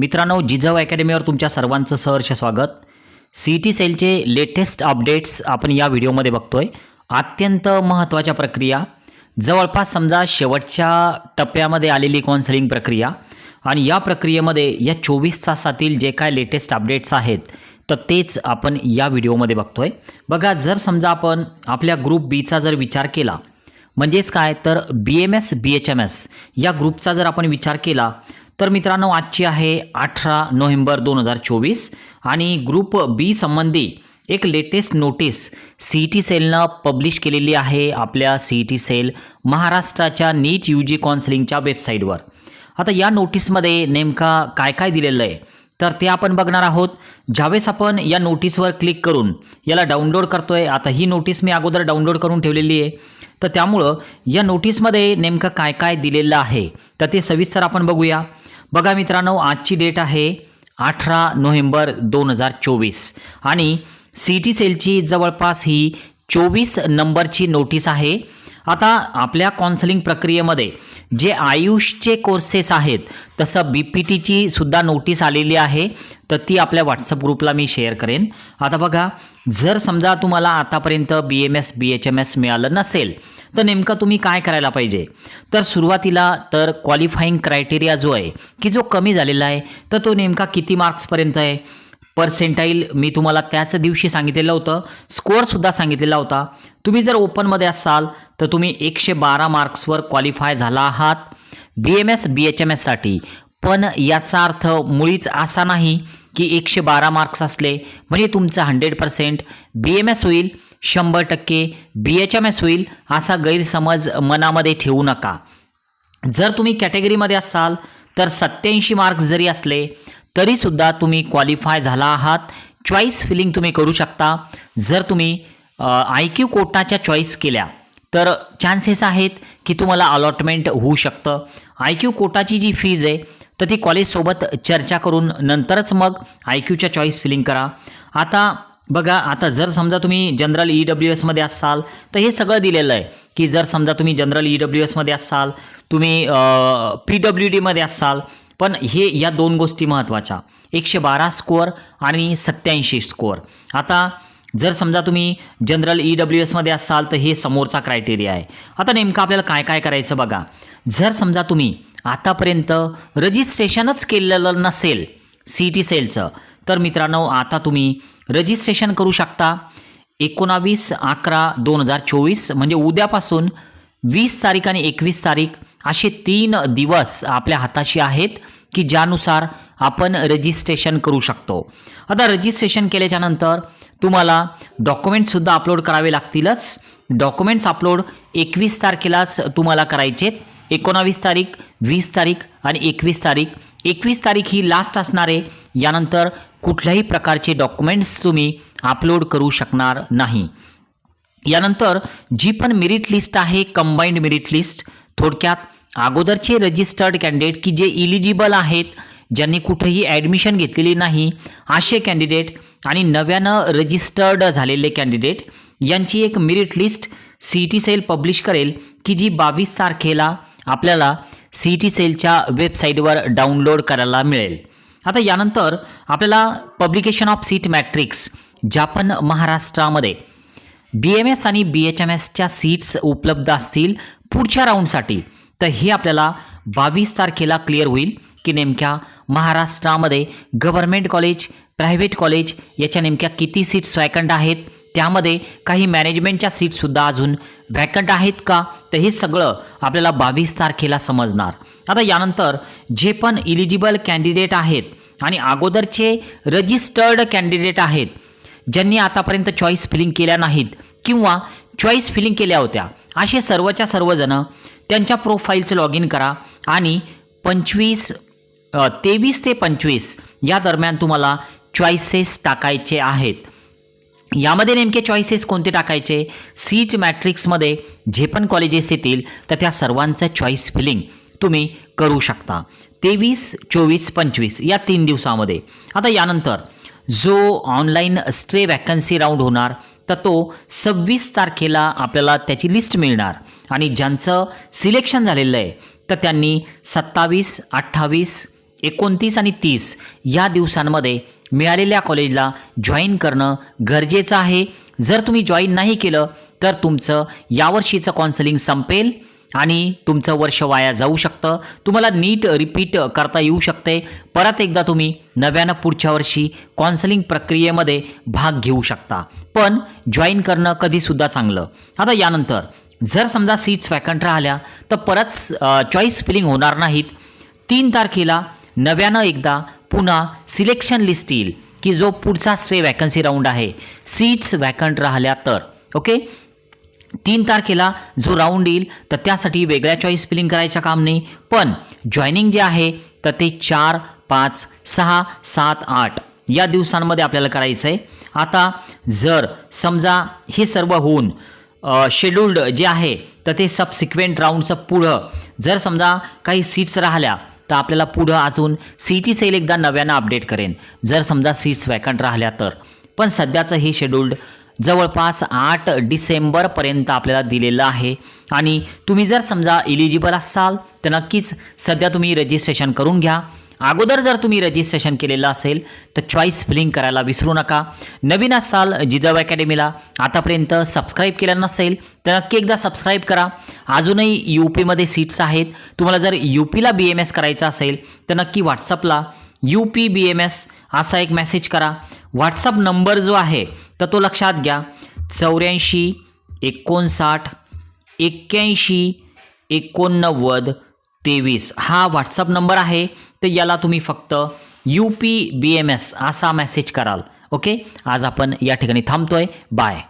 मित्रांनो जिजाऊ अकॅडमीवर तुमच्या सर्वांचं सहर्ष स्वागत. सी टी सेलचे लेटेस्ट अपडेट्स आपण या व्हिडिओमध्ये बघतोय. अत्यंत महत्त्वाच्या प्रक्रिया. जवळपास समजा शेवटच्या टप्प्यामध्ये आलेली काउन्सिलिंग प्रक्रिया आणि या प्रक्रियेमध्ये या चोवीस तासातील जे काय लेटेस्ट अपडेट्स आहेत तर तेच आपण या व्हिडिओमध्ये बघतो आहे बघा जर समजा आपण आपल्या ग्रुप बीचा जर विचार केला म्हणजेच काय? तर B M S B H M S या ग्रुपचा जर आपण विचार केला तर मित्रांनो आजची आहे अठरा नोव्हेंबर दोन हजार चोवीस आणि ग्रुप बी संबंधी एक लेटेस्ट नोटीस सी टी सेलनं पब्लिश केलेली आहे आपल्या सी टी सेल महाराष्ट्राच्या नीट यू जी काउन्सिलिंगच्या वेबसाईटवर आता या नोटीसमध्ये नेमका काय काय दिलेलं आहे तर ते आपण बघणार आहोत. ज्यावेळेस आपण या नोटीसवर क्लिक करून याला डाउनलोड करतो आहे आता ही नोटीस मी अगोदर डाउनलोड करून ठेवलेली आहे. तर त्यामुळं या नोटीसमध्ये नेमकं काय काय दिलेलं आहे तर ते सविस्तर आपण बघूया. बघा मित्रांनो आजची डेट आहे अठरा नोव्हेंबर दोन हजार चोवीस. आणि सी टी सेलची जवळपास ही चोवीस नंबरची नोटीस आहे. आता आपल्या कॉन्सलिंग प्रक्रियेमध्ये जे आयुषचे कोर्सेस आहेत तसं बी पी टीची सुद्धा नोटीस आलेली आहे तर ती आपल्या व्हॉट्सअप ग्रुपला मी शेअर करेन. आता बघा जर समजा तुम्हाला आतापर्यंत B M S B H M S मिळालं नसेल तर नेमकं तुम्ही काय करायला पाहिजे? तर सुरुवातीला तर क्वालिफाईंग क्रायटेरिया जो आहे की जो कमी झालेला आहे तर तो नेमका किती मार्क्सपर्यंत आहे? पर्सेंटाईल मी तुम्हाला त्याच दिवशी सांगितलेलं होतं स्कोअरसुद्धा सांगितलेला होता. तुम्ही जर ओपनमध्ये असाल तर तुम्ही एकशे बारा मार्क्सवर क्वालिफाय झाला आहात. B M S B H M एससाठी पण याचा अर्थ मुळीच असा नाही की एकशे बारा मार्क्स असले. म्हणजे तुमचं hundred percent B M S होईल शंभर टक्के बी एच एम एस होईल असा गैरसमज मनामध्ये ठेवू नका. जर तुम्ही कॅटेगरीमध्ये असाल तर सत्याऐंशी मार्क्स जरी असले तरीसुद्धा तुम्ही क्वालिफाय झाला आहात. चॉईस फिलिंग तुम्ही करू शकता. जर तुम्ही आय क्यू कोटाच्या चॉईस केल्या तर चान्सेस आहेत की तुम्हाला अलॉटमेंट होऊ शकतं. आय क्यू कोटाची जी फीज आहे तर ती कॉलेजसोबत चर्चा करून नंतरच मग आय क्यूच्या चॉईस फिलिंग करा. आता बघा आता जर समजा तुम्ही जनरल ई डब्ल्यू एसमध्ये असाल तर हे सगळं दिलेलं आहे की जर समजा तुम्ही जनरल ई डब्ल्यू एसमध्ये असाल तुम्ही पी डब्ल्यू डीमध्ये असाल पण हे या दोन गोष्टी महत्त्वाच्या. एकशे बारा स्कोअर आणि सत्याऐंशी स्कोअर आता जर समजा तुम्ही जनरल ई डब्ल्यू एसमध्ये असाल तर हे समोरचा क्रायटेरिया आहे. आता नेमकं आपल्याला काय काय करायचं बघा. जर समजा तुम्ही आतापर्यंत रजिस्ट्रेशनच केलेलं नसेल सी टी सेलचं तर मित्रांनो आता तुम्ही रजिस्ट्रेशन करू शकता. एकोणावीस अकरा दोन हजार चोवीस म्हणजे उद्यापासून वीस तारीख आणि एकवीस तारीख असे तीन दिवस आपल्या हाताशी आहेत. की ज्यानुसार आपण रजिस्ट्रेशन करू शकतो. आता रजिस्ट्रेशन केल्याच्यानंतर तुम्हाला डॉक्युमेंट्ससुद्धा अपलोड करावे लागतीलच. डॉक्युमेंट्स अपलोड एकवीस तारखेलाच तुम्हाला करायचेत एकोणावीस तारीख वीस तारीख आणि एकवीस तारीख. एकवीस तारीख ही लास्ट असणारे यानंतर कुठल्याही प्रकारचे डॉक्युमेंट्स तुम्ही अपलोड करू शकणार नाही. यानंतर जी पण मेरिट लिस्ट आहे कंबाईंड मेरिट लिस्ट थोडक्यात अगोदरचे रजिस्टर्ड कॅन्डिडेट की जे इलिजिबल आहेत ज्यांनी कुठेही ॲडमिशन घेतलेली नाही असे कॅन्डिडेट आणि नव्यानं रजिस्टर्ड झालेले कॅन्डिडेट यांची एक merit list C T cell publish करेल की जी बावीस तारखेला आपल्याला सी टी सेलच्या वेबसाईटवर डाउनलोड करायला मिळेल. आता यानंतर आपल्याला पब्लिकेशन ऑफ सीट मॅट्रिक्स ज्या पण महाराष्ट्रामध्ये बी एम एस आणि बी एच एम एसच्या सीट्स उपलब्ध असतील पुढच्या राऊंडसाठी तर हे आपल्याला बावीस तारखेला क्लिअर होईल की नेमक्या महाराष्ट्रामध्ये गव्हर्मेंट कॉलेज प्रायव्हेट कॉलेज याच्या नेमक्या किती सीट्स वॅकंट आहेत? त्यामध्ये काही मॅनेजमेंटच्या सीटसुद्धा अजून वॅकंट आहेत का? तर हे सगळं आपल्याला बावीस तारखेला समजणार. आता यानंतर जे पण इलिजिबल कॅन्डिडेट आहेत आणि अगोदरचे रजिस्टर्ड कॅन्डिडेट आहेत ज्यांनी आतापर्यंत चॉईस फिलिंग केल्या नाहीत किंवा चॉईस फिलिंग केल्या होत्या असे सर्वच्या सर्वजणं त्यांच्या प्रोफाईलचं लॉग इन करा आणि पंचवीस तेवीस ते पंचवीस या दरम्यान तुम्हाला चॉईसेस टाकायचे आहेत. यामध्ये नेमके चॉईसेस कोणते टाकायचे? सीट मॅट्रिक्समध्ये जे पण कॉलेजेस येतील तर त्या सर्वांचं चॉईस फिलिंग तुम्ही करू शकता. तेवीस चोवीस पंचवीस या तीन दिवसामध्ये. आता यानंतर जो ऑनलाईन स्ट्रे वॅकन्सी राऊंड होणार तर तो सव्वीस तारखेला आपल्याला त्याची लिस्ट मिळणार. आणि ज्यांचं सिलेक्शन झालेलं आहे तर त्यांनी सत्तावीस अठ्ठावीस एकोणतीस आणि तीस या दिवसांमध्ये मिळालेल्या कॉलेजला जॉईन करणं गरजेचं आहे. जर तुम्ही जॉईन नाही केलं तर तुमचं यावर्षीचं काउन्सिलिंग संपेल आणि तुमचं वर्ष वाया जाऊ शकतं. तुम्हाला नीट रिपीट करता येऊ शकते. परत एकदा तुम्ही नव्यानं पुढच्या वर्षी काउन्सिलिंग प्रक्रियेमध्ये भाग घेऊ शकता. पण जॉईन करणं कधीसुद्धा चांगलं. आता यानंतर जर समजा सीट्स वॅकंट राहिल्या तर परत चॉईस फिलिंग होणार नाहीत. तीन तारखेला नव्यानं एकदा पुन्हा सिलेक्शन लिस्ट येईल की जो पुढचा स्टे वॅकन्सी राऊंड आहे. सीट्स वॅकंट राहिल्या तर. ओके तीन तारखेला जो राऊंड येईल तर त्यासाठी वेगळ्या चॉईस फिलिंग करायचं काम नाही. पण जॉईनिंग जे आहे तर ते चार पाच सहा सात आठ या दिवसांमध्ये आपल्याला करायचं आहे आता जर समजा हे सर्व होऊन शेड्युल्ड जे आहे तर ते सबसिक्वेंट राऊंडचं पुढं. जर समजा काही सीट्स राहिल्या तर आपल्याला पुढं अजून सी टी सेल एकदा नव्यानं अपडेट करेन. जर समजा सीट्स वॅकंट राहिल्या तर. पण सध्याचं हे शेड्युल्ड जवळपास आठ डिसेंबरपर्यंत आपल्याला दिलेलं आहे. आणि तुम्ही जर समजा इलिजिबल असाल तर नक्कीच सध्या तुम्ही रजिस्ट्रेशन करून घ्या. अगोदर जर तुम्ही रजिस्ट्रेशन केलेलं असेल तर चॉईस फिलिंग करायला विसरू नका. नवीन असाल जिजाऊ अकॅडमीला आतापर्यंत सबस्क्राईब केलं नसेल तर नक्की एकदा सबस्क्राईब करा. अजूनही यू पीमध्ये सीट्स आहेत. तुम्हाला जर यू पीला बी एम एस करायचं असेल तर नक्की व्हॉट्सअपला U P B M S असा एक मेसेज करा. व्हॉट्सअप नंबर जो आहे तर तो लक्षात घ्या. चौऱ्याऐंशी एकोणसाठ एक्क्याऐंशी एकोणनव्वद तेवीस. हा व्हॉट्सअप नंबर आहे तर याला तुम्ही फक्त U P B M S असा मेसेज कराल. ओके आज आपण या ठिकाणी थांबतोय. बाय